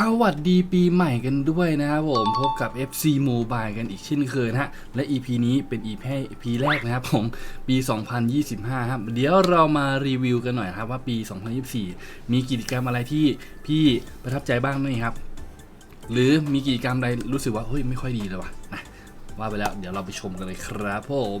สวัสดีปีใหม่กันด้วยนะครับผมพบกับ FC Mobile กันอีกเช่นเคยนะฮะ และ EP นี้เป็น EP EP แรกนะครับผมปี 2025 ครับ เดี๋ยวเรามารีวิวกันหน่อยครับว่าปี 2024 มีกิจกรรมอะไรที่พี่ประทับใจบ้างไหมครับ หรือมีกิจกรรมอะไรรู้สึกว่าเฮ้ยไม่ค่อยดีเลยวะนะว่าไปแล้วเดี๋ยวเราไปชมกันเลยครับผม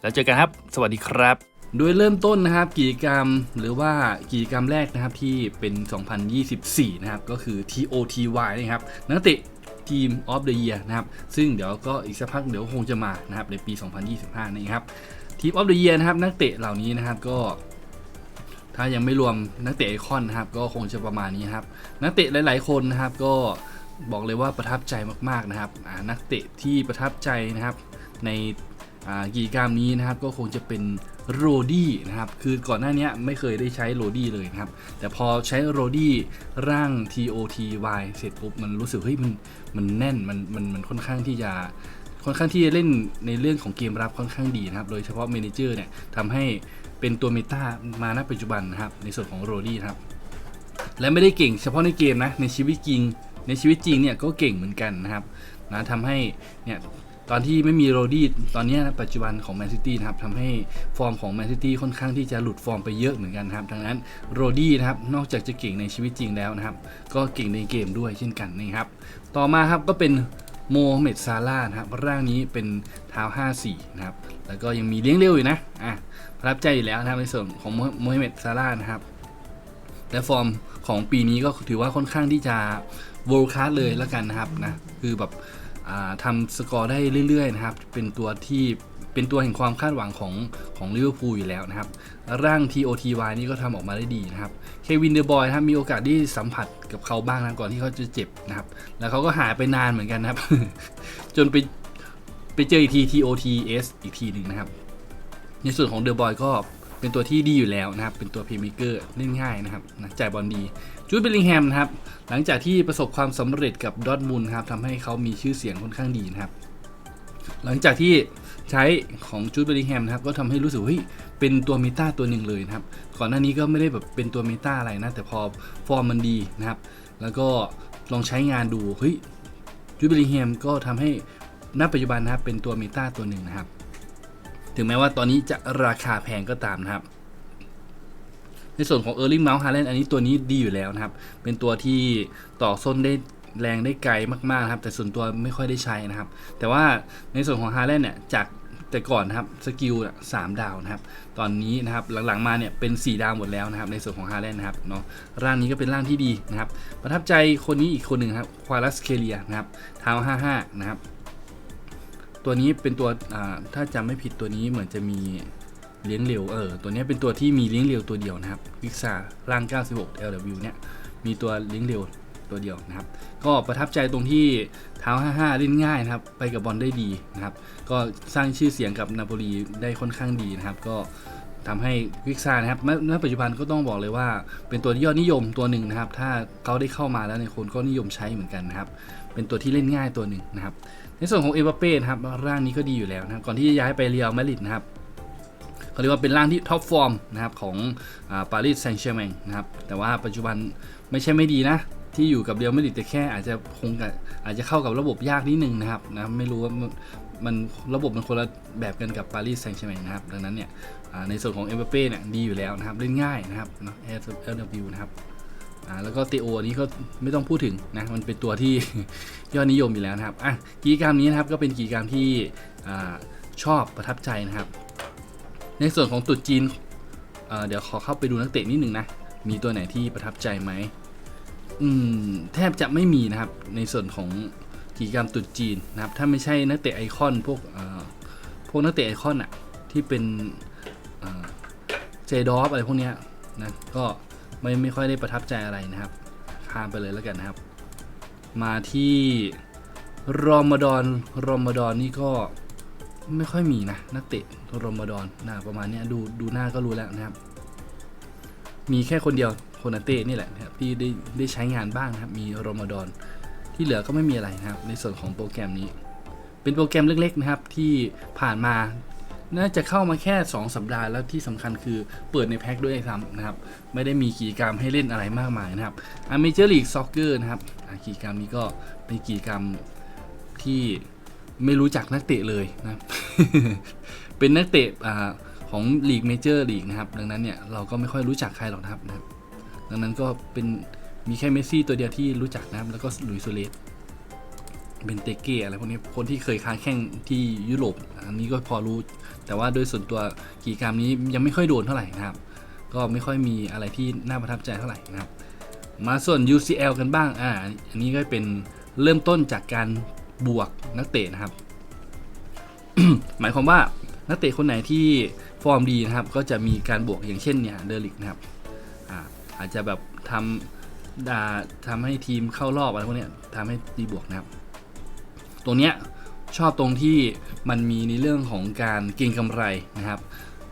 แล้วเจอกันครับ สวัสดีครับ โดยเริ่มต้นนะครับกิจกรรมหรือว่ากิจกรรมแรกนะครับที่เป็น 2024 นะครับ ก็คือ TOTY นะครับนักเตะทีม of the year นะครับ ซึ่งเดี๋ยวก็อีกสักพักเดี๋ยวคงจะมานะครับในปี 2025 นี้ครับทีม of the year นะครับ นักเตะเหล่านี้นะครับก็ ถ้ายังไม่รวมนักเตะไอคอนนะครับ ก็คงจะประมาณนี้ครับ นักเตะหลาย ๆ คนนะครับ ก็บอกเลยว่าประทับใจมากๆนะครับนักเตะที่ประทับใจนะครับ ใน กิจกรรมนี้นะครับก็คงจะเป็นโรดี้นะครับคือก่อนหน้านี้ไม่เคยได้ใช้โรดี้เลยนะครับ แต่พอใช้โรดี้ร่าง TOTY เสร็จปุ๊บมันรู้สึกเฮ้ยมันมันแน่นมันมันมันค่อนข้างที่จะค่อนข้างที่จะเล่นในเรื่องของเกมรับค่อนข้างดีนะครับ โดยเฉพาะเมนเจอร์เนี่ยทำให้เป็นตัวเมตามาณปัจจุบันนะครับ ในส่วนของโรดี้ครับ และไม่ได้เก่งเฉพาะในเกมนะในชีวิตจริง ในชีวิตจริงเนี่ยก็เก่งเหมือนกันนะครับนะทำให้เนี่ย ตอนที่ไม่มีโรดี้ตอนนี้นะปัจจุบันของแมนซิตี้นะครับทำให้ฟอร์มของแมนซิตี้ค่อนข้างที่จะหลุดฟอร์มไปเยอะเหมือนกันครับ ดังนั้นโรดี้นะครับนอกจากจะเก่งในชีวิตจริงแล้วนะครับ ก็เก่งในเกมด้วยเช่นกันนะครับ ต่อมาครับก็เป็นโมฮัมเหม็ดซาร่าห์นะครับร่างนี้เป็นเท้า54 นะครับ แล้วก็ยังมีเลี้ยงเร็วอยู่นะอะประทับใจอยู่แล้วนะครับในส่วนของโมฮัมเหม็ดซาร่าห์นะครับและฟอร์มของปีนี้ก็ถือว่าค่อนข้างที่จะ world class เลยแล้วกันนะครับนะคือแบบ ทำสกอร์ได้เรื่อยๆนะครับ เป็นตัวที่เป็นตัวแห่งความคาดหวังของของลิเวอร์พูลอยู่แล้วนะครับ ร่าง TOTY นี่ก็ทำออกมาได้ดีนะครับ เควินเดอร์บอยครับมีโอกาสได้สัมผัสกับเขาบ้างนะก่อนที่เขาจะเจ็บนะครับ แล้วเขาก็หายไปนานเหมือนกันนะครับ จนไปไปเจออีกที TOTS อีกทีหนึ่งนะครับ ในส่วนของเดอะบอยก็เป็นตัวที่ดีอยู่แล้วนะครับ เป็นตัวเพย์เมเกอร์เล่นง่ายนะครับนะจ่ายบอลดี จูดเบลลิงแฮมนะครับหลังจากที่ประสบความสำเร็จกับดอทมุนด์ครับทำให้เขามีชื่อเสียงค่อนข้างดีนะครับ หลังจากที่ใช้ของจูดเบลลิงแฮมนะครับก็ทำให้รู้สึกเฮ้ยเป็นตัวเมตาตัวหนึ่งเลยนะครับ ก่อนหน้านี้ก็ไม่ได้แบบเป็นตัวเมตาอะไรนะแต่พอฟอร์มมันดีนะครับ แล้วก็ลองใช้งานดูเฮ้ยจูดเบลลิงแฮมก็ทำให้ณปัจจุบันนะครับเป็นตัวเมตาตัวหนึ่งนะครับ ถึงแม้ว่าตอนนี้จะราคาแพงก็ตามนะครับ ในส่วนของ Erling Mouse Haaland อันนี้ตัวนี้ดีอยู่แล้วนะครับ เป็นตัวที่ต่อส้นได้แรงได้ไกลมากๆนะครับ แต่ส่วนตัวไม่ค่อยได้ใช้นะครับ แต่ว่าในส่วนของ Haaland เนี่ยจากแต่ก่อนนะครับสกิลสามดาวนะครับ ตอนนี้นะครับหลังๆมาเนี่ยเป็น 4 ดาวหมดแล้วนะครับ ในส่วนของ Haaland นะครับเนาะร่างนี้ก็เป็นร่างที่ดีนะครับ ประทับใจคนนี้อีกคนหนึ่งครับควาลัสเคเลียนะครับเท้า55 นะครับ ตัวนี้เป็นตัวถ้าจำไม่ผิดตัวนี้เหมือนจะมี เลี้ยงเร็วเออตัวนี้เป็นตัวที่มีเลี้ยงเร็วตัวเดียวนะครับวิกซาร่าง 96 LW เนี่ยมีตัวเลี้ยงเร็วตัวเดียวนะครับ ก็ประทับใจตรงที่เท้า 55 เล่นง่ายนะครับ ไปกับบอลได้ดีนะครับ ก็สร้างชื่อเสียงกับนาโปลีได้ค่อนข้างดีนะครับ ก็ทำให้วิกซานะครับณปัจจุบันก็ต้องบอกเลยว่า เป็นตัวที่ยอดนิยมตัวหนึ่งนะครับ ถ้าเขาได้เข้ามาแล้วในคนก็นิยมใช้เหมือนกันนะครับ เป็นตัวที่เล่นง่ายตัวหนึ่งนะครับ ในส่วนของเอ b าเป้นะครับร่างนี้ก็ดีอยู่แล้วนะครับ ก่อนที่จะย้ายไปเรียลมาดริดนะครับ เขาเรียกว่าเป็นร่างที่ท็อปฟอร์มนะครับของปารีสแซงต์แชร์แมงนะครับแต่ว่าปัจจุบันไม่ใช่ไม่ดีนะ ที่อยู่กับเรียลมาดริดแต่แค่อาจจะคงกับอาจจะเข้ากับระบบยากนิดนึงนะครับนะไม่รู้ว่ามันระบบมันคนละแบบกันกับปารีสแซงต์แชร์แมงนะครับดังนั้นเนี่ยในส่วนของเอ b าเป้เนี่ยดีอยู่แล้วนะครับเล่นง่ายนะครับเนาะ LW นะครับแล้วก็เตโออันนี้ก็ไม่ต้องพูดถึงนะมันเป็นตัวที่ยอดนิยมอยู่แล้วนะครับอะกิจกรรมนี้นะครับก็เป็นกิจกรรมที่อชอบประทับใจนะครับ ในส่วนของตรุษจีนเเดี๋ยวขอเข้าไปดูนักเตะนิดหนึ่งนะ มีตัวไหนที่ประทับใจไหมอืมแทบจะไม่มีนะครับ ในส่วนของกิจกรรมตรุษจีนนะครับ ถ้าไม่ใช่นักเตะไอคอนพวกพวกนักเตะไอคอนอะที่เป็นเจดอฟอะไรพวกเนี้ยนะก็ไม่ไม่ค่อยได้ประทับใจอะไรนะครับข้ามไปเลยแล้วกันนะครับ มาที่รอมฎอนรอมฎอนนี่ก็ ไม่ค่อยมีนะ นักเตะรอมฎอนน้าประมาณนี้ดูดูหน้าก็รู้แล้วนะครับ มีแค่คนเดียวโคนาเต้นี่แหละนะครับที่ได้ได้ใช้งานบ้างนะครับ มีรอมฎอนที่เหลือก็ไม่มีอะไรนะครับ ในส่วนของโปรแกรมนี้ เป็นโปรแกรมเล็กๆนะครับ ที่ผ่านมาน่าจะเข้ามาแค่ 2 สัปดาห์แล้วที่สำคัญคือเปิดในแพ็คด้วยซ้ำนะครับ ไม่ได้มีกิจกรรมให้เล่นอะไรมากมายนะครับอเมเจอร์ลีกซ็อกเกอร์นะครับกิจกรรมนี้ก็เป็นกิจกรรมที่ ไม่รู้จักนักเตะเลยนะ เป็นนักเตะของลีกเมเจอร์ลีกนะครับ ดังนั้นเนี่ยเราก็ไม่ค่อยรู้จักใครหรอกนะครับนะครับดังนั้นก็เป็นมีแค่เมสซี่ตัวเดียวที่รู้จักนะครับ แล้วก็ลุยโซเลสเบนเตเก้อะไรพวกนี้คนที่เคยค้าแข่งที่ยุโรปอันนี้ก็พอรู้ แต่ว่าโดยส่วนตัวกิจกรรมนี้ยังไม่ค่อยโดนเท่าไหร่นะครับ ก็ไม่ค่อยมีอะไรที่น่าประทับใจเท่าไหร่นะครับ มาส่วน UCL กันบ้างอ่าอันนี้ก็เป็นเริ่มต้นจากการ บวกนักเตะนะครับ หมายความว่านักเตะคนไหนที่ฟอร์มดีนะครับ ก็จะมีการบวกอย่างเช่นเนี่ยเดลิกนะครับอาอาจจะแบบทำดาทำให้ทีมเข้ารอบอะไรพวกเนี้ยทำให้ตีบวกนะครับ ตรงเนี้ยชอบตรงที่มันมีในเรื่องของการเก็งกำไรนะครับ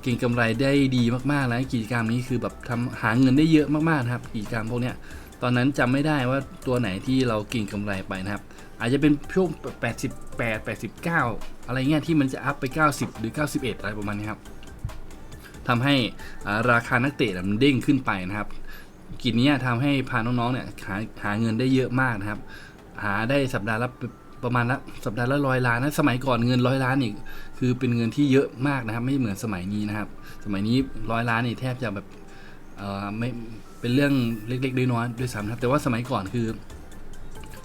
เก็งกำไรได้ดีมากๆแล้วกิจกรรมนี้คือแบบทำหาเงินได้เยอะมากๆนะครับ กิจกรรมพวกเนี้ย ตอนนั้นจำไม่ได้ว่าตัวไหนที่เราเก็งกำไรไปนะครับ อาจจะเป็นช่วง 88 89 อะไรเงี้ยที่มันจะอัพไป 90 หรือ 91 อะไรประมาณนี้ครับทำให้ราคานักเตะมันเด้งขึ้นไปนะครับ กิจเนี้ยทำให้พาน้องๆเนี่ยหาหาเงินได้เยอะมากนะครับ หาได้สัปดาห์ละประมาณละสัปดาห์ละร้อยล้านนะสมัยก่อนเงินร้อยล้านนี่คือเป็นเงินที่เยอะมากนะครับ ไม่เหมือนสมัยนี้นะครับ สมัยนี้ร้อยล้านนี่แทบจะแบบเออไม่ เป็นเรื่องเล็กๆน้อยๆด้วยซ้ำนะครับแต่ว่าสมัยก่อนคือ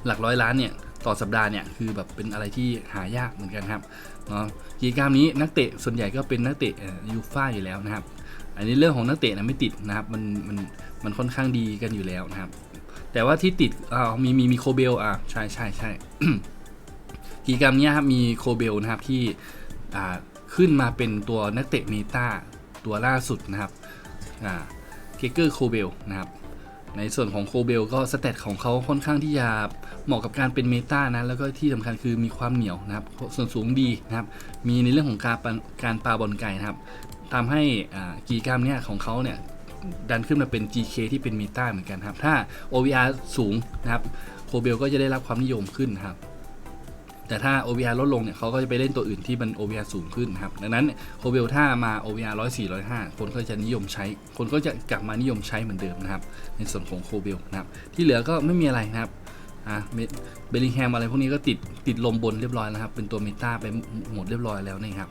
หลักร้อยล้านเนี่ยต่อสัปดาห์เนี่ยคือแบบเป็นอะไรที่หายากเหมือนกันครับเนาะกิจกรรมนี้นักเตะส่วนใหญ่ก็เป็นนักเตะยูฟ่าอยู่แล้วนะครับ อันนี้เรื่องของนักเตะนะไม่ติดนะครับมันมันมันค่อนข้างดีกันอยู่แล้วนะครับ แต่ว่าที่ติดอ่ามีมีมีโคเบลอ่าใช่ใช่ใช่กิจกรรมนี้ครับมีโคเบลนะครับที่อ่าขึ้นมาเป็นตัวนักเตะเมตาตัวล่าสุดนะครับอ่า เกเกอร์โคเบลนะครับในส่วนของโคเบลก็สเตตของเขาค่อนข้างที่จะเหมาะกับการเป็นเมตานะแล้วก็ที่สำคัญคือมีความเหนียวนะครับ ส่วนสูงดีนะครับ มีในเรื่องของการปาการปาบอลไกลนะครับทำให้กิจกรรมเนี้ยของเขาเนี่ยดันขึ้นมาเป็น GK ที่เป็นเมตาเหมือนกันครับ ถ้า OVR สูงนะครับโคเบลก็จะได้รับความนิยมขึ้นนครับ แต่ถ้า OVR ลดลงเนี่ยเขาก็จะไปเล่นตัวอื่นที่มัน OVR สูงขึ้นครับดังนั้นโคเบลถ้ามา OVR 104 105 คนก็จะนิยมใช้ คนก็จะกลับมานิยมใช้เหมือนเดิมนะครับ ในส่วนของโคเบลนะครับ ที่เหลือก็ไม่มีอะไรนะครับอะเบลลิงแฮมอะไรพวกนี้ก็ติดติดลมบนเรียบร้อยแล้วครับ เป็นตัวเมตาไปหมดเรียบร้อยแล้วนะครับ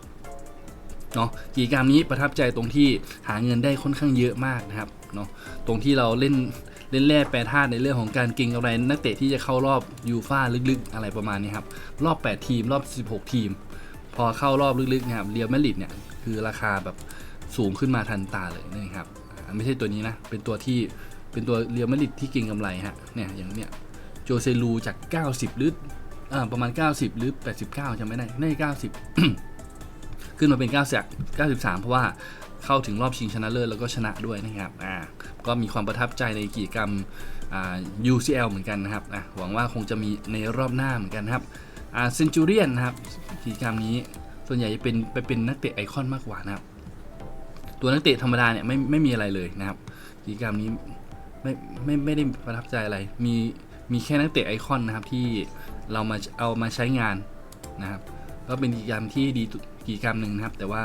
เนาะกิจกรรมนี้ประทับใจตรงที่หาเงินได้ค่อนข้างเยอะมากนะครับเนาะตรงที่เราเล่น เล่นแร่แปรธาตุในเรื่องของการเก็งกำไรนักเตะที่จะเข้ารอบยูฟ่าลึกๆ อะไรประมาณนี้ครับ รอบ 8 ทีมรอบ 16 ทีม พอเข้ารอบลึกๆนะครับเรียลมาดริดเนี่ยคือราคาแบบสูงขึ้นมาทันตาเลยนะครับไม่ใช่ตัวนี้นะ เป็นตัวที่เป็นตัวเรียลมาดริดที่เก็งกำไรฮะเนี่ยอย่างเนี้ยโจเซลูจาก 90 หรืออ่าประมาณ 90 หรือ 89จำไม่ได้น่าจะ90 ขึ้นมาเป็น 90 93 เพราะว่า เข้าถึงรอบชิงชนะเลิศแล้วก็ชนะด้วยนะครับอ่าก็มีความประทับใจในกิจกรรมอ่า UCL เหมือนกันนะครับอะหวังว่าคงจะมีในรอบหน้าเหมือนกันครับอ่าเซนจูเรียนนะครับกิจกรรมนี้ส่วนใหญ่จะเป็นไปเป็นนักเตะไอคอนมากกว่านะครับ ตัวนักเตะธรรมดาเนี่ยไม่ไม่มีอะไรเลยนะครับกิจกรรมนี้ไม่ไม่ไม่ได้ประทับใจอะไร มีมีแค่นักเตะไอคอนนะครับที่เรามาเอามาใช้งานนะครับ ก็เป็นกิจกรรมที่ดีกิจกรรมหนึ่งนะครับ แต่ว่า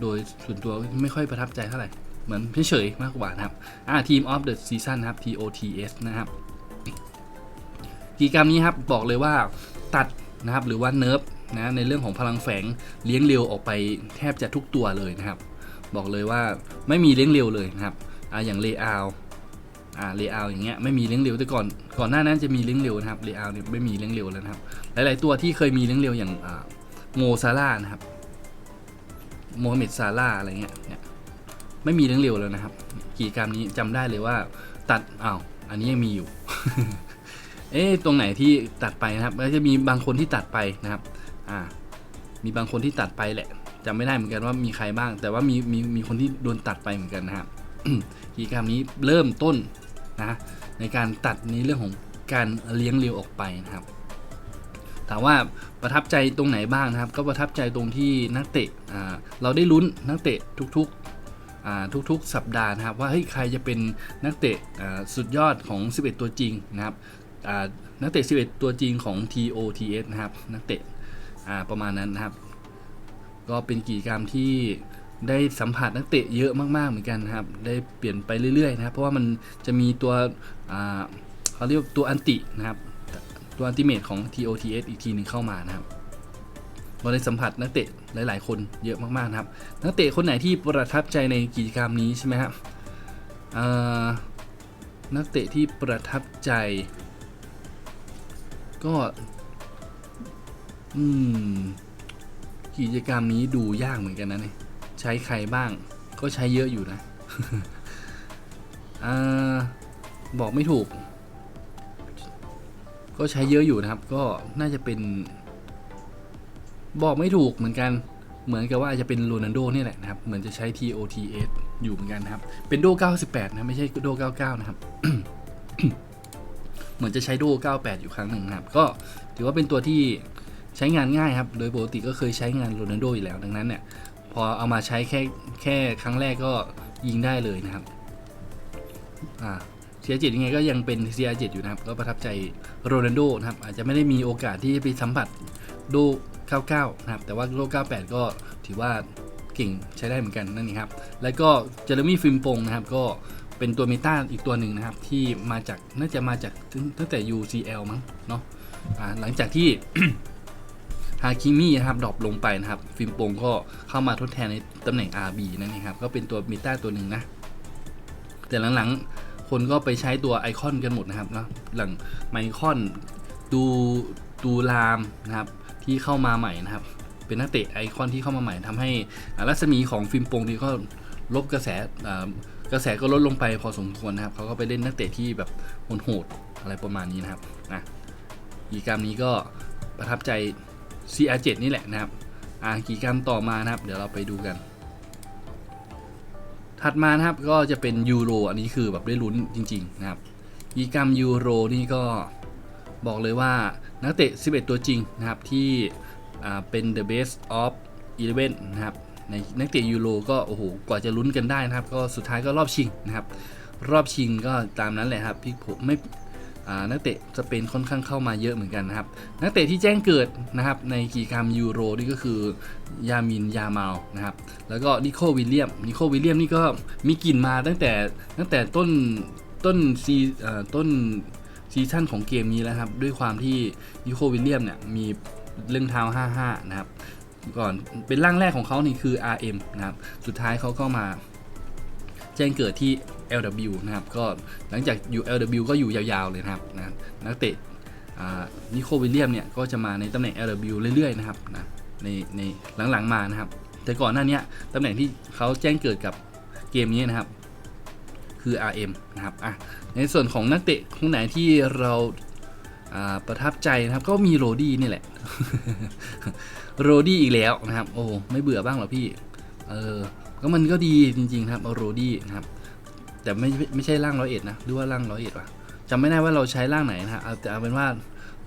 โดยส่วนตัวไม่ค่อยประทับใจเท่าไหร่ เหมือนเฉยๆมากกว่านะครับอ่าทีมออฟเดอะซีซั่นนะครับ TOTS นะครับกิจกรรมนี้ครับบอกเลยว่าตัดนะครับหรือว่าเนิร์ฟนะในเรื่องของพลังแฝงเลี้ยงเร็วออกไปแทบจะทุกตัวเลยนะครับ บอกเลยว่าไม่มีเลี้ยงเร็วเลยนะครับอ่าอย่างเลอาลอ่าเลอาลอย่างเงี้ยไม่มีเลี้ยงเร็วแต่ก่อนก่อนหน้านั้นจะมีเลี้ยงเร็วนะครับเลอาลเนี่ยไม่มีเลี้ยงเร็วแล้วนะครับ หลาย ๆ ตัวที่เคยมีเลี้ยงเร็วอย่างอ่าโมซาร่านะครับ โมฮัมเหม็ดซาร่าอะไรเงี้ยเนี่ยไม่มีเลี้ยงเร็วแล้วนะครับ กิจกรรมนี้จำได้เลยว่า ตัดอ้าวอันนี้ยังมีอยู่ เอ๊ะตรงไหนที่ตัดไปนะครับแล้วจะมีบางคนที่ตัดไปนะครับอ่ามีบางคนที่ตัดไปแหละจำไม่ได้เหมือนกันว่ามีใครบ้าง แต่ว่ามีมีมีคนที่โดนตัดไปเหมือนกันนะครับกิจกรรมนี้เริ่มต้นนะในการตัดในเรื่องของการเลี้ยงเร็วออกไปนะครับ ถามว่าประทับใจตรงไหนบ้างนะครับ ก็ประทับใจตรงที่นักเตะเราได้ลุ้นนักเตะทุกๆทุกๆ สัปดาห์นะครับ ว่าเฮ้ยใครจะเป็นนักเตะสุดยอดของ 11 ตัวจริงนะครับนักเตะ 11 ตัวจริงของ TOTS นะครับนักเตะประมาณนั้นนะครับ ก็เป็นกิจกรรมที่ได้สัมผัสนักเตะเยอะมาก ๆ เหมือนกันนะครับ ได้เปลี่ยนไปเรื่อย ๆ นะครับ เพราะว่ามันจะมีตัวเขาเรียกตัวอันตินะครับ ตัวอันติเมตของ TOTS อีกทีหนึงเข้ามานะครับเราได้สัมผัสนักเตะหลาย ๆ คนเยอะมากๆนะครับ นักเตะคนไหนที่ประทับใจในกิจกรรมนี้ใช่ไหมครับเอ่อนักเตะที่ประทับใจ ก็อืมกิจกรรมนี้ดูยากเหมือนกันนะเนี่ยใช้ใครบ้างก็ใช้เยอะอยู่นะอ่าบอกไม่ถูก ก็ใช้เยอะอยู่นะครับ ก็น่าจะเป็น บอกไม่ถูกเหมือนกัน เหมือนกับว่าอาจจะเป็นโรนัลโดนี่แหละนะครับ เหมือนจะใช้ TOTS อยู่เหมือนกันนะครับ เป็นโด 98 นะไม่ใช่โด 99 นะครับ เหมือนจะใช้โด 98 อยู่ครั้งหนึ่งนะครับ ก็ถือว่าเป็นตัวที่ใช้งานง่ายครับ โดยปกติก็เคยใช้งานโรนัลโดอยู่แล้ว ดังนั้นเนี่ยพอเอามาใช้แค่แค่ครั้งแรกก็ยิงได้เลยนะครับ อ่า CR7 ยังไงก็ยังเป็น CR7 อยู่นะครับก็ประทับใจโรนัลโดนะครับอาจจะไม่ได้มีโอกาสที่จะไปสัมผัสโด99นะครับแต่ว่าโด98 ก็ถือว่าเก่งใช้ได้เหมือนกันนั่นเองครับแล้วก็เจอร์มี่ฟิมปงนะครับก็เป็นตัวเมตาอีกตัวหนึ่งนะครับที่มาจากน่าจะมาจากตั้งแต่ UCL มั้งเนาะหลังจากที่ฮาคิมี่นะครับดรอปลงไปนะครับฟิมปงก็เข้ามาทดแทนในตำแหน่ง RB นั่นเองครับก็เป็นตัวเมตาตัวหนึ่งนะแต่หลังๆ คนก็ไปใช้ตัวไอคอนกันหมดนะครับนะหลังไมคอนดูดูรามนะครับที่เข้ามาใหม่นะครับ เป็นนักเตะไอคอนที่เข้ามาใหม่ทำให้รัศมีของฟิล์มโปงนี่ก็ลบกระแสกระแสก็ลดลงไปพอสมควรนะครับเขาก็ไปเล่นนักเตะที่แบบโหดอะไรประมาณนี้นะครับนะกิจกรรมนี้ก็ประทับใจ CR7 นี่แหละนะครับอ่ากิจกรรมต่อมานะครับ เดี๋ยวเราไปดูกัน ถัดมานะครับก็จะเป็นยูโรอันนี้คือแบบได้ลุ้นจริง ๆ นะครับกีกรรมยูโรนี่ก็บอกเลยว่านักเตะ 11 ตัวจริงนะครับที่เป็น the best of 11 นะครับในนักเตะยูโรก็โอ้โหกว่าจะลุ้นกันได้นะครับ ก็สุดท้ายก็รอบชิงนะครับ รอบชิงก็ตามนั้นแหละครับพี่ผมไม่ นักเตะสเปนค่อนข้างเข้ามาเยอะเหมือนกันนะครับ นักเตะที่แจ้งเกิดนะครับในกิจกรรมยูโรนี่ก็คือยามินยาเมานะครับ แล้วก็นิโควิลเลียมนิโควิลเลียมนี่ก็มีกลิ่นมาตั้งแต่ตั้งแต่ต้นต้นซีต้นซีซั่นของเกมนี้แล้วครับ ด้วยความที่นิโควิลเลียมเนี่ยมีเรื่องเท้า 55 นะครับ ก่อนเป็นร่างแรกของเขานี่คือ RM นะครับ สุดท้ายเขาก็มาแจ้งเกิดที่ LW นะครับ ก็หลังจากอยู่ LW ก็อยู่ยาวๆเลยนะครับนะนักเตะนิโควิลเลียมเนี่ยก็จะมาในตำแหน่ง LW เรื่อยๆนะครับนะในในหลังๆมานะครับ แต่ก่อนหน้านี้ตำแหน่งที่เขาแจ้งเกิดกับเกมนี้นะครับ คือ RM นะครับอะในส่วนของนักเตะคนไหนที่เราอ่าประทับใจนะครับก็มีโรดี้นี่แหละ โรดี้อีกแล้วนะครับ โอ้ไม่เบื่อบ้างหรอพี่ เออก็มันก็ดีจริงๆครับโรดี้นะครับ แต่ไม่ไม่ใช่ร่างร้อยเอ็ดนะหรือว่าร่างร้อยเอ็ดวะจำไม่ได้ว่าเราใช้ร่างไหนนะฮะเอาแต่เอาเป็นว่า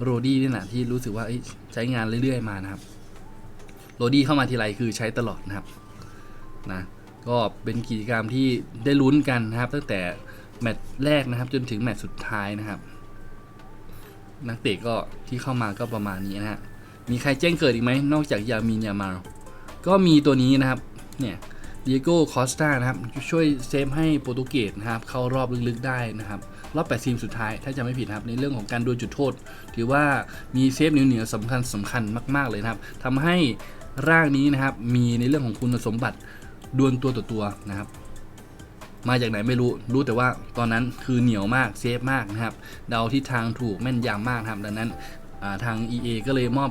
โรดี้นี่แหละที่รู้สึกว่าใช้งานเรื่อยๆมานะครับโรดี้เข้ามาทีไรคือใช้ตลอดนะครับนะก็เป็นกิจกรรมที่ได้ลุ้นกันนะครับ ตั้งแต่แมตช์แรกนะครับ จนถึงแมตช์สุดท้ายนะครับ นักเตะก็ที่เข้ามาก็ประมาณนี้นะฮะมีใครแจ้งเกิดอีกไหมนอกจากยามินยามาลก็มีตัวนี้นะครับ เนี่ย เดียโก้คอสตานะครับ ช่วยเซฟให้โปรตุเกสนะครับ เข้ารอบลึกๆได้นะครับ รอบ 8 ทีมสุดท้าย ถ้าจะไม่ผิดครับ ในเรื่องของการดวลจุดโทษ ถือว่ามีเซฟเหนียวๆสำคัญสำคัญมาก ๆ เลยนะครับทำให้ร่างนี้นะครับ มีในเรื่องของคุณสมบัติดวลตัวต่อตัวนะครับ มาจากไหนไม่รู้ รู้แต่ว่าตอนนั้นคือเหนียวมาก เซฟมากนะครับ เดาทิศทางถูกแม่นยำมากครับ ดังนั้นาทาง EA ก็เลยมอบ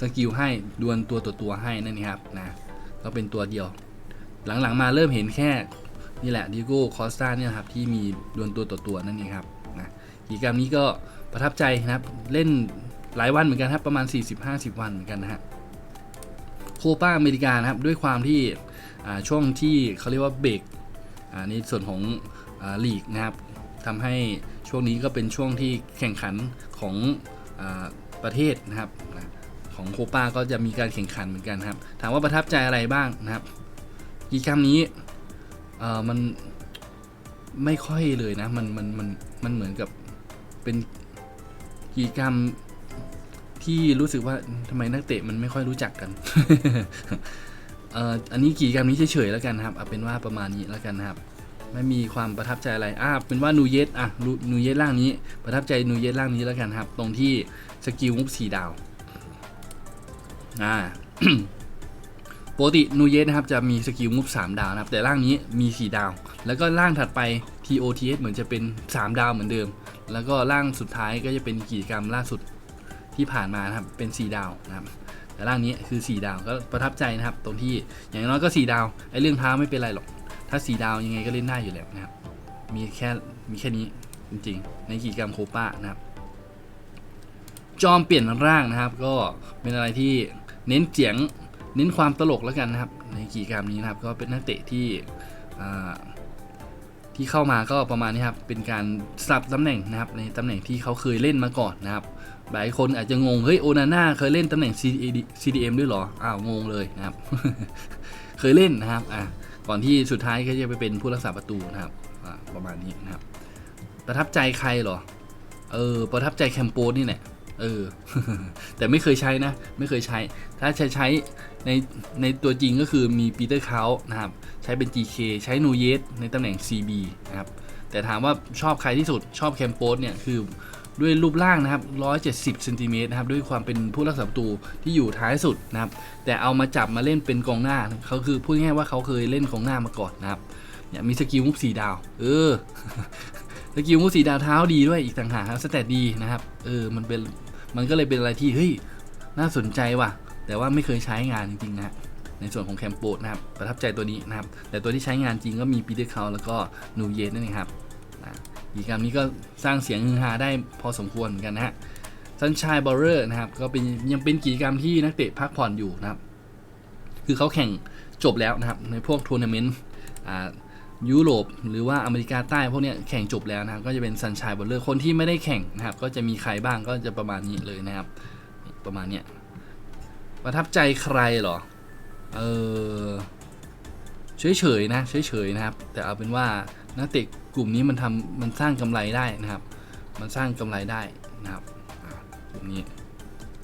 สกิลให้ดวลตัวต่อตัวให้นั่นเองครับนะ ก็เป็นตัวเดียว หลังๆมาเริ่มเห็นแค่นี่แหละดิโก้คอสตาเนี่ยครับที่มีดวลตัวต่อตัวนั่นเองครับนะกิจกรรมนี้ก็ประทับใจนะครับเล่นหลายวันเหมือนกันครับประมาณ 40-50 วันเหมือนกันนะฮะโคปาอเมริกานะครับด้วยความที่ช่วงที่เขาเรียกว่าเบรกอ่าในส่วนของอลีกนะครับทำให้ช่วงนี้ก็เป็นช่วงที่แข่งขันของอประเทศนะครับของโคปาก็จะมีการแข่งขันเหมือนกันครับถามว่าประทับใจอะไรบ้างนะครับ กิจกรรมนี้เอ่อมันไม่ค่อยเลยนะ มันมันมันมันเหมือนกับเป็นกิจกรรมที่รู้สึกว่าทำไมนักเตะมันไม่ค่อยรู้จักกันเอ่ออันนี้กิจกรรมนี้เฉยๆแล้วกันครับเอาเป็นว่าประมาณนี้แล้วกันนะครับ ไม่มีความประทับใจอะไรอ่าเป็นว่านูเยสอะนูเยสร่างนี้ ประทับใจนูเยสร่างนี้แล้วกันครับ ตรงที่สกิลมุกสีดาวอ่า ปกตินูเยสนะครับจะมีสกิลมุฟ3ดาวนะครับแต่ร่างนี้มี 4 ดาว แล้วก็ร่างถัดไป TOTS เหมือนจะเป็น 3 ดาวเหมือนเดิม แล้วก็ร่างสุดท้ายก็จะเป็นกิจกรรมล่าสุดที่ผ่านมานะครับเป็น 4 ดาวนะครับแต่ร่างนี้คือ 4 ดาวก็ประทับใจนะครับ ตรงที่อย่างน้อยก็ 4 ดาวไอ้เรื่องเท้าไม่เป็นไรหรอก ถ้า 4 ดาวยังไงก็เล่นได้อยู่แล้วนะครับมีแค่มีแค่นี้จริงๆ ในกิจกรรมโคป้านะครับ จอมเปลี่ยนร่างนะครับ ก็เป็นอะไรที่เน้นเสียง เน้นความตลกแล้วกันนะครับ ในกิจกรรมนี้นะครับ ก็เป็นนักเตะที่ที่เข้ามาก็ประมาณนี้ครับ เป็นการสลับตำแหน่งนะครับ ในตำแหน่งที่เขาเคยเล่นมาก่อนนะครับ หลายคนอาจจะงง เฮ้ยโอนาน่าเคยเล่นตำแหน่ง CDM ด้วยเหรอ อ้าวงงเลยนะครับ เคยเล่นนะครับ อะ ก่อนที่สุดท้ายก็จะไปเป็นผู้รักษาประตูนะครับประมาณนี้นะครับ ประทับใจใครเหรอ เออ ประทับใจแคมโปสนี่แหละ เออ แต่ไม่เคยใช้นะ ไม่เคยใช้ ถ้าใช้ใช้ในในตัวจริงก็คือมีปีเตอร์เคานะครับ ใช้เป็น GK ใช้นูเยสในตำแหน่ง CB นะครับ แต่ถามว่าชอบใครที่สุดชอบแคมโปสเนี่ยคือด้วยรูปร่างนะครับ 170เซนติเมตรนะครับ ด้วยความเป็นผู้รักษาประตูที่อยู่ท้ายสุดนะครับ แต่เอามาจับมาเล่นเป็นกองหน้า เขาคือพูดง่ายว่าเขาเคยเล่นกองหน้ามาก่อนนะครับ เนี่ยมีสกิลมุกสีดาว เออ สกิลมุกสีดาวเท้าดีด้วยอีกต่างหากครับสเตตดีนะครับ เออ มันเป็น มันก็เลยเป็นอะไรที่เฮ้ยน่าสนใจว่ะ แต่ว่าไม่เคยใช้งานจริงๆนะฮะในส่วนของแคมโปดนะครับประทับใจตัวนี้นะครับ แต่ตัวที่ใช้งานจริงก็มีปีเตอร์เขาแล้วก็นูเยสนั่นเองครับกิจกรรมนี้ก็สร้างเสียงฮือฮาได้พอสมควรเหมือนกันนะฮะซันช i ยบอลเลอร์นะครับก็เป็นยังเป็นกิจกรรมที่นักเตะพักผ่อนอยู่นะครับ คือเขาแข่งจบแล้วนะครับในพวกทัวร์นาเมนต์อ่า ยุโรปหรือว่าอเมริกาใต้พวกเนี้ยแข่งจบแล้วนะครับก็จะเป็นซันช i ยบอลเลอร์คนที่ไม่ได้แข่งนะครับ ก็จะมีใครบ้างก็จะประมาณนี้เลยนะครับ ประมาณเนี้ยประทับใจใครเหรอ เออเฉยๆนะเฉยๆนะครับ แต่เอาเป็นว่านักเตะกลุ่มนี้มันทำมันสร้างกำไรได้นะครับ มันสร้างกำไรได้นะครับกลุ่มนี้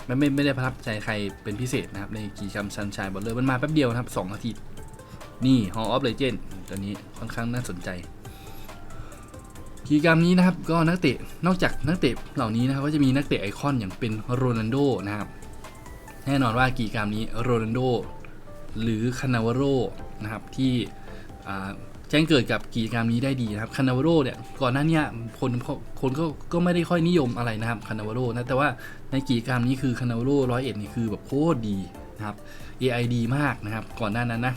ไม่ไม่ไม่ได้ประทับใจใครเป็นพิเศษนะครับ ในกิจกรรมซันชายบอลเลอร์มันมาแป๊บเดียวนะครับ2อาทิตย์ นี่ Hall of Legend ตัวนี้ค่อนข้างน่าสนใจกิจกรรมนี้นะครับก็นักเตะนอกจากนักเตะเหล่านี้นะครับก็จะมีนักเตะไอคอนอย่างเป็นโรนัลโดนะครับแน่นอนว่ากิจกรรมนี้โรนัลโดหรือคานาวาโรนะครับที่แจ้งเกิดกับกิจกรรมนี้ได้ดีนะครับคานาวาโรเนี่ยก่อนหน้านี้คนคนก็ก็ไม่ได้ค่อยนิยมอะไรนะครับคานาวาโรนะแต่ว่าในกิจกรรมนี้คือคานาวาโรร้อยเอ็ดนี่คือแบบโคตรดีนะครับ AI ดีมากนะครับก่อนหน้านั้นนะ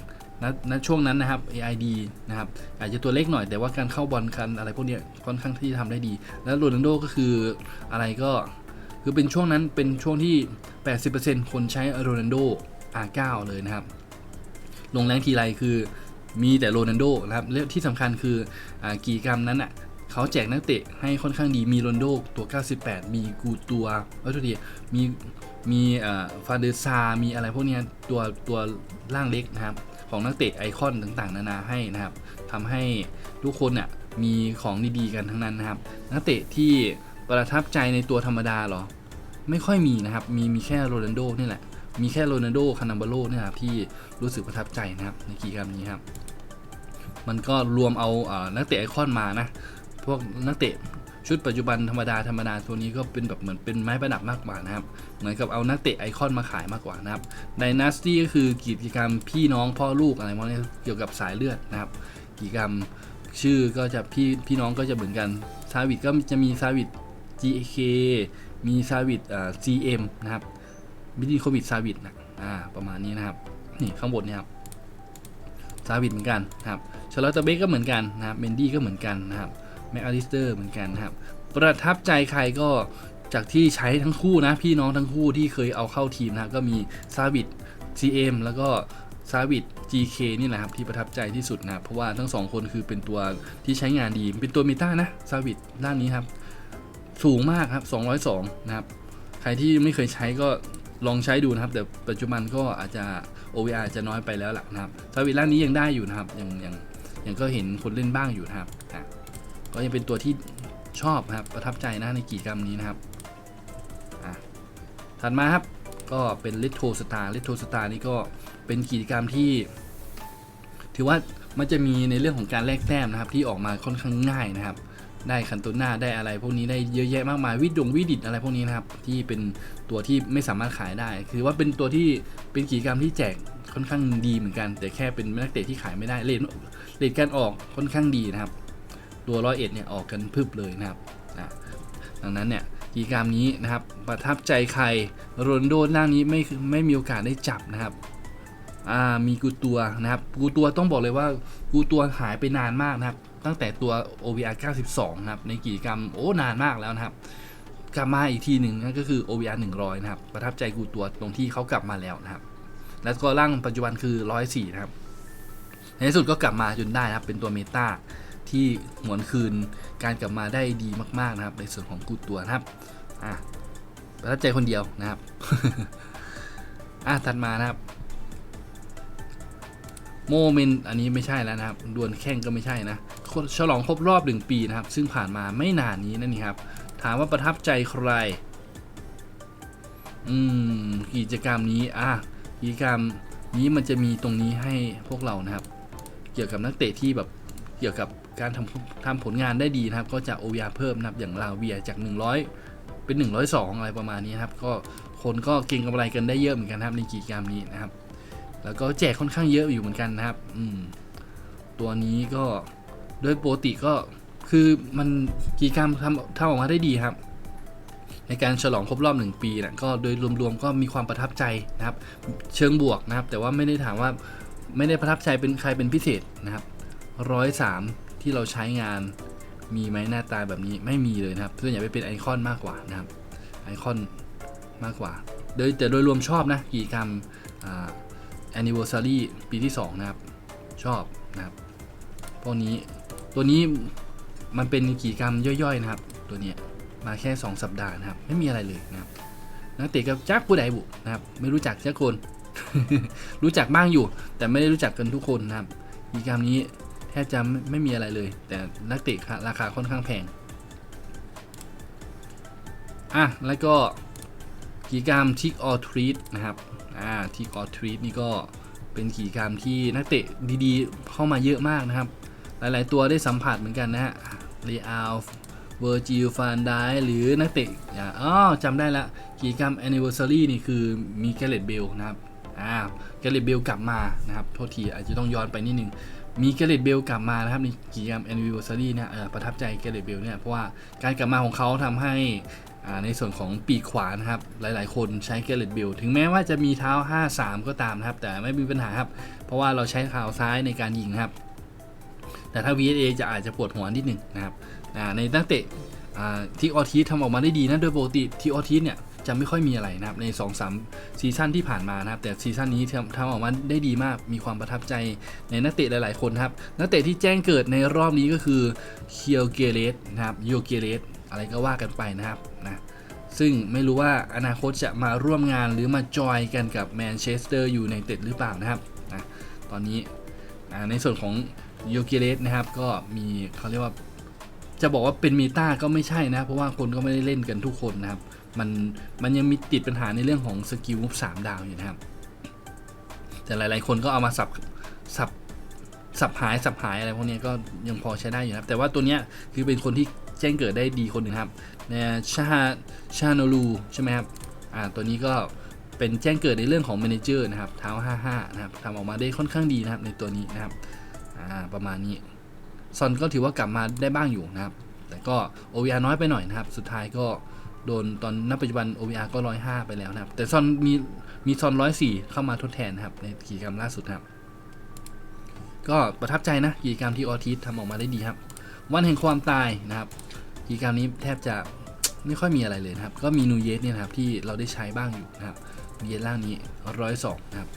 ณช่วงนั้นนะครับ AI ดีนะครับอาจจะตัวเล็กหน่อยแต่ว่าการเข้าบอลกันอะไรพวกเนี้ยค่อนข้างที่จะทำได้ดี แล้วโรนัลโดก็คืออะไรก็คือเป็นช่วงนั้นเป็นช่วงที่ 80%คนใช้โรนัลโด R9 เลยนะครับ ลงแรงทีไรคือมีแต่โรนัลโดนะครับและที่สำคัญคืออกิจกรรมนั้นอะเขาแจกนักเตะให้ค่อนข้างดีมีโรนัลโดตัว 98 มีกูตัววัตถุดิมีมีฟาเดซา มีอะไรพวกเนี้ยตัวตัวร่างเล็กนะครับ ของนักเตะไอคอนต่างๆ นานาให้นะครับทำให้ทุกคนน่ะมีของดีๆกันทั้งนั้นนะครับ นักเตะที่ประทับใจในตัวธรรมดาหรอ ไม่ค่อยมีนะครับ มีมีแค่โรนัลโดนี่แหละ มีแค่โรนัลโดคานาบาโลเนี่ยครับที่รู้สึกประทับใจนะครับในกิจกรรมนี้ครับ มันก็รวมเอานักเตะไอคอนมานะ พวกนักเตะ ชุดปัจจุบันธรรมดาธรรมดาตัวนี้ก็เป็นแบบเหมือนเป็นไม้ประดับมากกว่านะครับ เหมือนกับเอานักเตะไอคอนมาขายมากกว่านะครับไดนาสตี้ก็คือกิจกรรมพี่น้องพ่อลูกอะไรพวกนี้เกี่ยวกับสายเลือดนะครับ กิจกรรมชื่อก็จะพี่พี่น้องก็จะเหมือนกันซาวิดก็จะมีซาวิด GK มีซาวิดอ่า GM นะครับมิดิโควิดซาวิดนะอ่าประมาณนี้นะครับนี่ข้างบนเนี่ยครับซาวิดเหมือนกันนะครับชาร์ลอตเตเบกก็เหมือนกันนะครับเมนดี้ก็เหมือนกันนะครับ แม็กอลิสเตอร์เหมือนกันนะครับ ประทับใจใครก็จากที่ใช้ทั้งคู่นะ พี่น้องทั้งคู่ที่เคยเอาเข้าทีมนะก็มีซาวิด CM แล้วก็ซาวิด GK นี่แหละครับที่ประทับใจที่สุดนะครับเพราะว่าทั้งสองคนคือเป็นตัวที่ใช้งานดี เป็นตัวเมตานะซาวิดด้านนี้ครับ สูงมากครับ 202 นะครับ ใครที่ไม่เคยใช้ก็ลองใช้ดูนะครับ แต่ปัจจุบันก็อาจจะ OVR จะน้อยไปแล้วล่ะนะครับซาวิดร่างนี้ยังได้อยู่นะครับยังยังยังก็เห็นคนเล่นบ้างอยู่นะครับนะ ก็ยังเป็นตัวที่ชอบนะครับประทับใจนะในกิจกรรมนี้นะครับถัดมาครับก็เป็นเล t โทสตาร์เล t โทสตาร์นี่ก็เป็นกิจกรรมที่ ถือว่ามันจะมีในเรื่องของการแลกแต้มนะครับ ที่ออกมาค่อนข้างง่ายนะครับ ได้คันโตน่าได้อะไร พวกนี้ได้เยอะแยะมากมายวิดดงวิดิตอะไรพวกนี้นะครับ ที่เป็นตัวที่ไม่สามารถขายได้ คือว่าเป็นตัวที่เป็นกิจกรรมที่แจกค่อนข้างดีเหมือนกัน แต่แค่เป็นนักเตะที่ขายไม่ได้เลทเลทการออกค่อนข้างดีนะครับ ตัวร้อยเอ็ดเนี่ยออกกันพึบเลยนะครับอะดังนั้นเนี่ยกิจกรรมนี้นะครับประทับใจใครโรนโดหน้านี้ไม่ไม่มีโอกาสได้จับนะครับมีกูตัวนะครับกูตัวต้องบอกเลยว่ากูตัวหายไปนานมากนะครับ ตั้งแต่ตัว OVR 92นะครับในกิจกรรมโอ้นานมากแล้วนะครับ กลับมาอีกทีหนึ่งนั่นก็คือ OVR 100 นะครับ ประทับใจกูตัวตรงที่เขากลับมาแล้วนะครับ แล้วก็ร่างปัจจุบันคือ 104 นะครับ ในที่สุดก็กลับมาจนได้นะครับเป็นตัวเมตา ที่หวนคืนการกลับมาได้ดีมากๆนะครับ ในส่วนของกูตัวนะครับอะประทับใจคนเดียวนะครับอะถัดมานะครับโมเมนต์อันนี้ไม่ใช่แล้วนะครับดวลแข่งก็ไม่ใช่นะฉลองครบรอบหนึ่งปีนะครับ ซึ่งผ่านมาไม่นานนี้นั่นเองครับ ถามว่าประทับใจใคร อืม กิจกรรมนี้อะกิจกรรมนี้มันจะมีตรงนี้ให้พวกเรานะครับ เกี่ยวกับนักเตะที่แบบเกี่ยวกับ การทำทำผลงานได้ดีนะครับ ก็จะ OVR เพิ่มนะครับอย่างลาเวียจาก 100 เป็น 102 อะไรประมาณนี้นะครับ ก็คนก็เก่งกำไรกันได้เยอะเหมือนกันนะครับในกิจกรรมนี้นะครับ แล้วก็แจกค่อนข้างเยอะอยู่เหมือนกันนะครับ อืม ตัวนี้ก็โดยปกติก็คือมันกิจกรรมทำทำออกมาได้ดีครับในการฉลองครบรอบหนึ่งปีนะก็โดยรวมๆก็มีความประทับใจนะครับ เชิงบวกนะครับ แต่ว่าไม่ได้ถามว่าไม่ได้ประทับใจเป็นใครเป็นพิเศษนะครับร้อยสาม ที่เราใช้งานมีไหมหน้าตาแบบนี้ไม่มีเลยนะครับส่วนใหญ่ไปเป็นไอคอนมากกว่านะครับไอคอนมากกว่าโดยแต่โดยรวมชอบนะกิจกรรมอ่า anniversary ปีที่ 2 นะครับ ชอบนะครับพวกนี้ตัวนี้มันเป็นกิจกรรมย่อยๆนะครับ ตัวเนี้ยมาแค่ 2 สัปดาห์นะครับ ไม่มีอะไรเลยนะครับนักเตะกับจักผู้ใดบุนะครับ ไม่รู้จักจักคน รู้จักบ้างอยู่ แต่ไม่ได้รู้จักกันทุกคนนะครับกิจกรรมนี้ แทบจะไม่ไม่มีอะไรเลย แต่นักเตะราคาค่อนข้างแพง อะ แล้วก็กิจกรรม Tick or Treat นะครับ อ่า Tick or Treat นี่ก็เป็นกิจกรรมที่นักเตะดีๆ เข้ามาเยอะมากนะครับ หลายๆตัวได้สัมผัสเหมือนกันนะฮะเรอัลเวอร์จิลฟานไดหรือนักเตะอ๋อจำได้ละกิจกรรม Anniversary นี่คือมีแกเรตเบลนะครับ อ่าแกเรตเบลกลับมานะครับ โทษทีอาจจะต้องย้อนไปนิดนึง มีแกเรตเบลกลับมานะครับในกิจกรรม Anniversary เนี่ยประทับใจแกเรตเบลเนี่ยเพราะว่าการกลับมาของเขาทำให้ในส่วนของปีกขวานะครับ หลายๆ คนใช้แกเรตเบลถึงแม้ว่าจะมีเท้า 5-3 ก็ตามนะครับ แต่ไม่มีปัญหาครับ เพราะว่าเราใช้เท้าซ้ายในการยิงครับ แต่ถ้า VSA จะอาจจะปวดหัวนิดหนึ่งนะครับในนักเตะที่ออทีทำออกมาได้ดีนะโดยปกติที่ออทีเนี่ย จะไม่ค่อยมีอะไรนะครับใน2-3ซีซั่นที่ผ่านมานะครับ แต่ซีซั่นนี้ทำออกมาได้ดีมากมีความประทับใจในนักเตะหลาย ๆ คนครับ นักเตะที่แจ้งเกิดในรอบนี้ก็คือเคียวเกเรสนะครับโยเกเรสอะไรก็ว่ากันไปนะครับนะซึ่งไม่รู้ว่าอนาคตจะมาร่วมงานหรือมาจอยกันกับแมนเชสเตอร์อยูไนเต็ดหรือเปล่านะครับนะตอนนี้ในส่วนของโยเกเรสนะครับก็มีเขาเรียกว่า จะบอกว่าเป็นมีตาก็ไม่ใช่นะ เพราะว่าคนก็ไม่ได้เล่นกันทุกคนนะครับ มันมันยังมีติดปัญหาในเรื่องของสกิลมุฟสามดาวอยู่นะครับ แต่หลายๆ คนก็เอามาสับสับสับหายสับหายอะไรพวกนี้ก็ยังพอใช้ได้อยู่นะครับ แต่ว่าตัวเนี้ยคือเป็นคนที่แจ้งเกิดได้ดีคนหนึ่งครับเนี่ยชาชาโนลูใช่ไหมครับอ่าตัวนี้ก็เป็นแจ้งเกิดในเรื่องของเมนเจอร์นะครับเท้า55 นะครับทำออกมาได้ค่อนข้างดีนะครับในตัวนี้นะครับอ่าประมาณนี้ ซอนก็ถือว่ากลับมาได้บ้างอยู่นะครับ แต่ก็ OVR น้อยไปหน่อยนะครับ สุดท้ายก็โดนตอนณปัจจุบัน OVR ก็105ไปแล้วนะครับ แต่ซอนมีมีซอน104เข้ามาทดแทนนะครับ ในกิจกรรมล่าสุดครับ ก็ประทับใจนะกิจกรรมที่ออทิสทำออกมาได้ดีครับ วันแห่งความตายนะครับกิจกรรมนี้แทบจะไม่ค่อยมีอะไรเลยนะครับ ก็มีนูเยสเนี่ยนะครับที่เราได้ใช้บ้างอยู่นะครับนูเยสล่างนี้ร้อยสองนะครับ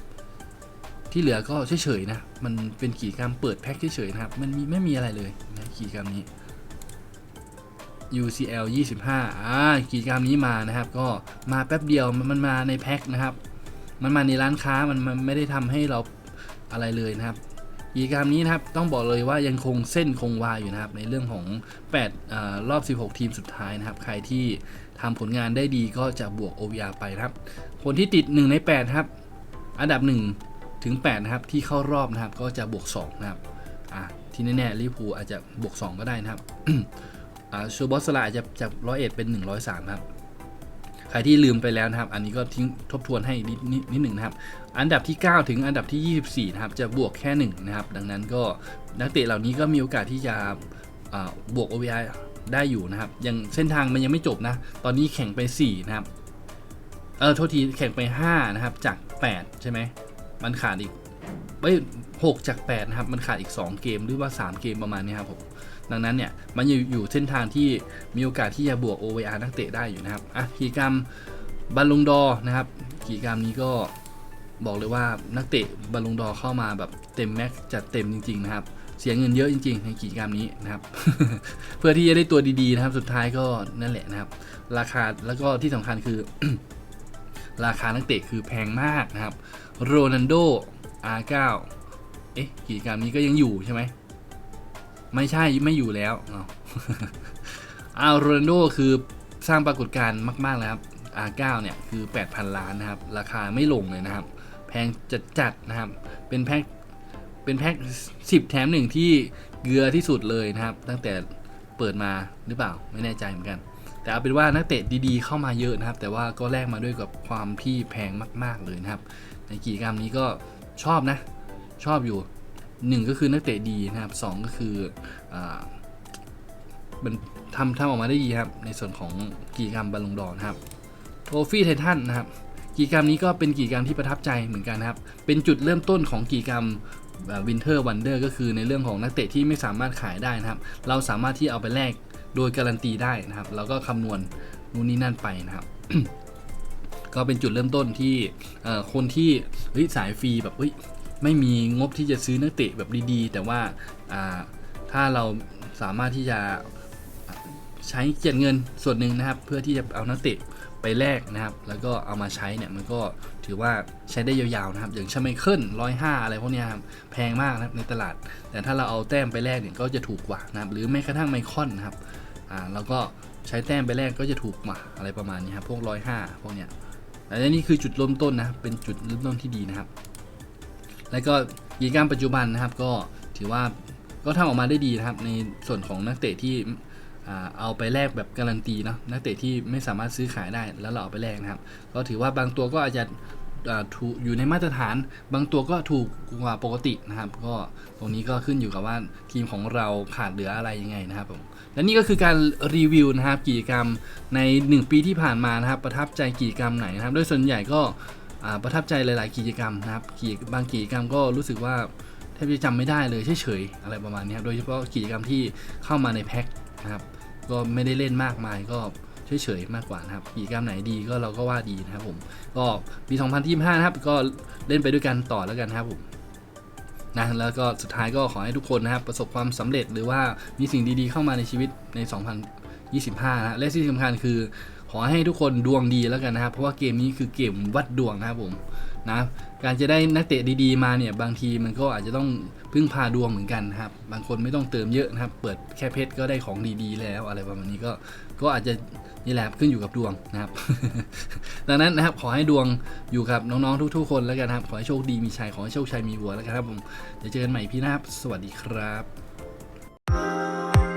ที่เหลือก็เฉยๆนะ มันเป็นกิจกรรมเปิดแพ็คเฉยๆนะครับ มันมีไม่มีอะไรเลยนะกิจกรรมนี้ UCL 25อ่ากิจกรรมนี้มานะครับ ก็มาแป๊บเดียวมันมาในแพ็คนะครับ มันมาในร้านค้ามันมันไม่ได้ทำให้เราอะไรเลยนะครับกิจกรรมนี้นะครับต้องบอกเลยว่ายังคงเส้นคงวาอยู่นะครับ ในเรื่องของ8อรอบ 16 ทีมสุดท้ายนะครับ ใครที่ทำผลงานได้ดีก็จะบวก OVR ไปนะครับ คนที่ติด 1 ใน 8 ครับ อันดับ 1 ถึง8นะครับที่เข้ารอบนะครับก็จะบวก2นะครับอะที่แน่ๆลิเวอร์พูลอาจจะบวก 2 ก็ได้นะครับอ่าชูบอสลาอาจจะจากร้อยเอ็ดเป็น 103ครับใครที่ลืมไปแล้วนะครับ อันนี้ก็ทิ้งทบทวนให้นิดนิดนิดหนึ่งนะครับ อันดับที่ 9 ถึงอันดับที่ 24 นะครับ จะบวกแค่ 1 นะครับ ดังนั้นก็นักเตะเหล่านี้ก็มีโอกาสที่จะบวก OVI ได้อยู่นะครับ ยังเส้นทางมันยังไม่จบนะ ตอนนี้แข่งไป 4 นะครับ เออโทษทีแข่งไป 5 นะครับ จาก 8 ใช่ไหม มันขาดอีกเอ้ย6จาก8นะครับ มันขาดอีก 2 เกมหรือว่า 3 เกมประมาณนี้ครับผม ดังนั้นเนี่ย มันอยู่อยู่เส้นทางที่มีโอกาสที่จะบวก OVR นักเตะได้อยู่นะครับ อะกิจกรรมบอลลงดอนะครับกิจกรรมนี้ก็บอกเลยว่านักเตะบอลลงดอเข้ามาแบบเต็มแม็กซ์จัดเต็มจริง ๆ นะครับ เสียเงินเยอะจริง ๆ ในกิจกรรมนี้นะครับ เพื่อที่จะได้ตัวดีๆนะครับ สุดท้ายก็นั่นแหละนะครับ ราคาแล้วก็ที่สำคัญคือ ราคานักเตะคือแพงมากนะครับ โรนันโด R9 เอ๊ะกิจกรรมนี้ก็ยังอยู่ใช่ไหม ไม่ใช่ไม่อยู่แล้วอ้าวอาโรนัลโดคือสร้างปรากฏการณ์มากๆแล้วครับ R9 เนี่ยคือ 8,000 ล้านนะครับ ราคาไม่ลงเลยนะครับ แพงจัดๆนะครับ เป็นแพ็คเป็นแพ็ค10 แถมหนึ่งที่เกลือที่สุดเลยนะครับ ตั้งแต่เปิดมาหรือเปล่าไม่แน่ใจเหมือนกัน แต่เอาเป็นว่านักเตะดีๆเข้ามาเยอะนะครับ แต่ว่าก็แลกมาด้วยกับความที่แพงมากๆเลยนะครับ ในกิจกรรมนี้ก็ชอบนะ ชอบอยู่หนึ่งก็คือนักเตะดีนะครับสองก็คืออมันทำทำออกมาได้ดีครับ ในส่วนของกิจกรรมบอลลงดอร์นะครับโทฟี่ไททันนะครับกิจกรรมนี้ก็เป็นกิจกรรมที่ประทับใจเหมือนกันนะครับ เป็นจุดเริ่มต้นของกิจกรรมวินเทอร์วันเดอร์ก็คือในเรื่องของนักเตะที่ไม่สามารถขายได้นะครับ เราสามารถที่เอาไปแลก โดยการันตีได้นะครับ แล้วก็คำนวณนู่นนี่นั่นไปนะครับก็เป็นจุดเริ่มต้นที่คนที่เฮ้ยสายฟรีแบบเฮ้ยไม่มีงบที่จะซื้อนักเตะแบบดีๆ แต่ว่าถ้าเราสามารถที่จะใช้เจียดเงินส่วนหนึ่งนะครับ เพื่อที่จะเอานักเตะไปแลกนะครับ แล้วก็เอามาใช้เนี่ยมันก็ ถือว่าใช้ได้ยาวๆนะครับ อย่างชาไมเคิลร้อยห้าอะไรพวกนี้ครับแพงมากนะครับในตลาด แต่ถ้าเราเอาแต้มไปแลกเนี่ยก็จะถูกกว่านะครับ หรือแม้กระทั่งไมคอนนะครับอ่าเราก็ใช้แต้มไปแลกก็จะถูกกว่าอะไรประมาณนี้ครับพวกร้อยห้าพวกเนี้ยอันนี้คือจุดเริ่มต้นนะเป็นจุดเริ่มต้นที่ดีนะครับ แล้วก็กิจกรรปัจจุบันนะครับก็ถือว่าก็ทำออกมาได้ดีนะครับ ในส่วนของนักเตะที่ เอาไปแลกแบบการันตีเนาะนักเตะที่ไม่สามารถซื้อขายได้แล้วเราเอาไปแลกนะครับ ก็ถือว่าบางตัวก็อาจจะอ่าถูกอยู่ในมาตรฐาน บางตัวก็ถูกกว่าปกตินะครับ ก็ตรงนี้ก็ขึ้นอยู่กับว่าทีมของเราขาดเหลืออะไรยังไงนะครับผมและนี่ก็คือการรีวิวนะครับกิจกรรมใน 1 ปีที่ผ่านมานะครับ ประทับใจกิจกรรมไหนนะครับ โดยส่วนใหญ่ก็ประทับใจหลาย ๆ กิจกรรมนะครับบางกิจกรรมก็รู้สึกว่าแทบจะจำไม่ได้เลยเฉย ๆ อะไรประมาณนี้ครับโดยเฉพาะกิจกรรมที่เข้ามาในแพ็คนะครับ ก็ไม่ได้เล่นมากมายก็เฉยๆมากกว่านะครับกิจกรรมไหนดีก็เราก็ว่าดีนะครับผม ก็ปี 2025 นะครับ ก็เล่นไปด้วยกันต่อแล้วกันครับผมนะแล้วก็สุดท้ายก็ขอให้ทุกคนนะครับ ประสบความสำเร็จหรือว่ามีสิ่งดีๆเข้ามาในชีวิตใน 2025 นะและที่สำคัญคือ ขอให้ทุกคนดวงดีแล้วกันนะครับ เพราะว่าเกมนี้คือเกมวัดดวงนะครับผม นะการจะได้นักเตะดีๆมาเนี่ยบางทีมันก็อาจจะต้องพึ่งพาดวงเหมือนกันนะครับบางคนไม่ต้องเติมเยอะนะครับ เปิดแค่เพชรก็ได้ของดีๆ แล้วอะไรประมาณนี้ก็ก็อาจจะนี่แหละขึ้นอยู่กับดวงนะครับ ดังนั้นนะครับขอให้ดวงอยู่กับน้องๆทุกๆคนแล้วกันนะครับ ขอให้โชคดีมีชัยขอให้โชคชัยมีวัวแล้วกันครับผมเดี๋ยวเจอกันใหม่พี่นะครับ สวัสดีครับ